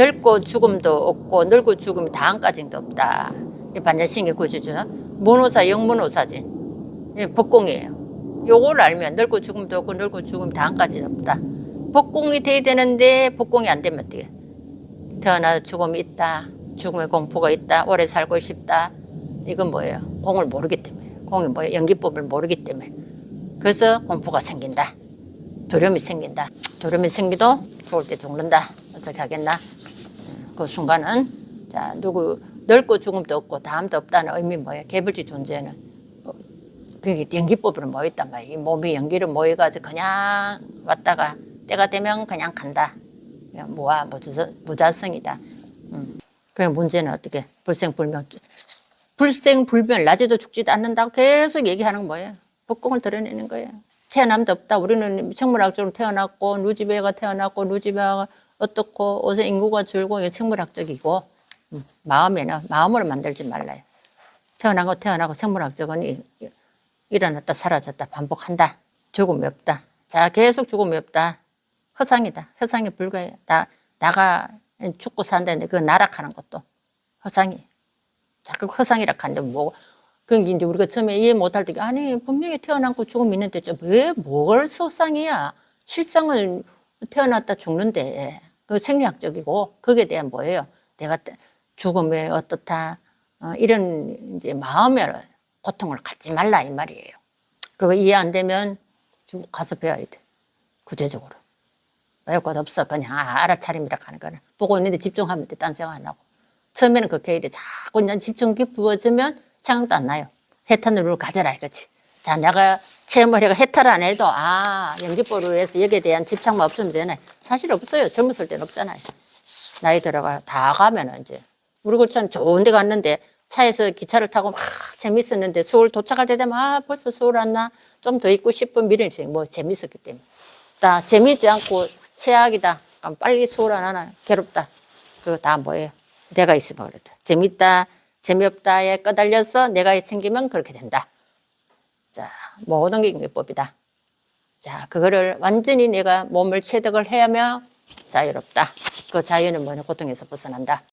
늙고 죽음도 없고 늙고 죽음이 다음까지도 없다. 이 반야신의 구조죠. 문호사 영문호사진. 이 법공이에요. 요걸 알면 늙고 죽음도 없고 늙고 죽음이 다음까지도 없다. 법공이 돼야 되는데 법공이 안 되면 어떻게? 태어나 죽음이 있다. 죽음의 공포가 있다. 오래 살고 싶다. 이건 뭐예요? 공을 모르기 때문에. 공이 뭐예요? 연기법을 모르기 때문에. 그래서 공포가 생긴다. 두려움이 생긴다. 두려움이 생기도 죽을 때 죽는다. 어떻게 하겠나? 음, 그 순간은 자 누구 늙고 죽음도 없고 다음도 없다는 의미 뭐예요? 개불지 존재는 어, 그게 연기법으로 모였단 말이에요. 이 몸이 연기로 모여가지고 그냥 왔다가 때가 되면 그냥 간다. 그냥 무아 무자, 무자성이다. 음. 그 문제는 어떻게 불생불명 불생불멸 낮에도 죽지도 않는다고 계속 얘기하는 건 뭐예요? 복공을 드러내는 거예요. 태어남도 없다. 우리는 생물학적으로 태어났고 누지배가 태어났고 누지배가 어떻고 어제 인구가 줄고 이게 생물학적이고 음, 마음에는 마음으로 만들지 말라요. 태어나고 태어나고 생물학적은 일어났다 사라졌다 반복한다. 죽음이 없다. 자 계속 죽음이 없다. 허상이다. 허상이 불과해. 나 나가 죽고 산다는데 그 나락하는 것도 허상이. 자꾸 허상이라 하는데 뭐 그게 이제 우리가 처음에 이해 못할 때 아니 분명히 태어나고 죽음 있는데 좀왜뭘 소상이야 실상은 태어났다 죽는데 그 생리학적이고 거기에 대한 뭐예요? 내가 때- 죽음에 어떻다 어, 이런 이제 마음의 고통을 갖지 말라 이 말이에요. 그거 이해 안 되면 좀 가서 배워야 돼. 구체적으로. 배울 것 없어. 그냥 아, 알아차림이라 하는 거는. 보고 있는데 집중하면 돼. 딴 생각 안 하고. 처음에는 그렇게 돼. 자꾸 이제 집중 깊어지면 생각도 안 나요. 해탄으로 가져라 이거지. 자, 내가 체험을 해가 해탈을 안 해도 아, 연기법으로 해서 여기에 대한 집착만 없으면 되네. 사실 없어요. 젊었을 때는 없잖아요. 나이 들어가 다 가면은 이제 우리 그처럼 좋은 데 갔는데 차에서 기차를 타고 막 재밌었는데 서울 도착할 때 되면 아, 벌써 서울 왔나? 좀 더 있고 싶은 미련이 뭐 재밌었기 때문에. 다 재미지 않고 최악이다. 그럼 빨리 서울 안 하나? 괴롭다. 그거 다 뭐예요? 내가 있으면 그렇다. 재밌다, 재미없다에 꺼달려서 내가 생기면 그렇게 된다. 자, 모든 게 인계법이다. 자, 그거를 완전히 내가 몸을 체득을 해야며 자유롭다. 그 자유는 뭐냐? 고통에서 벗어난다.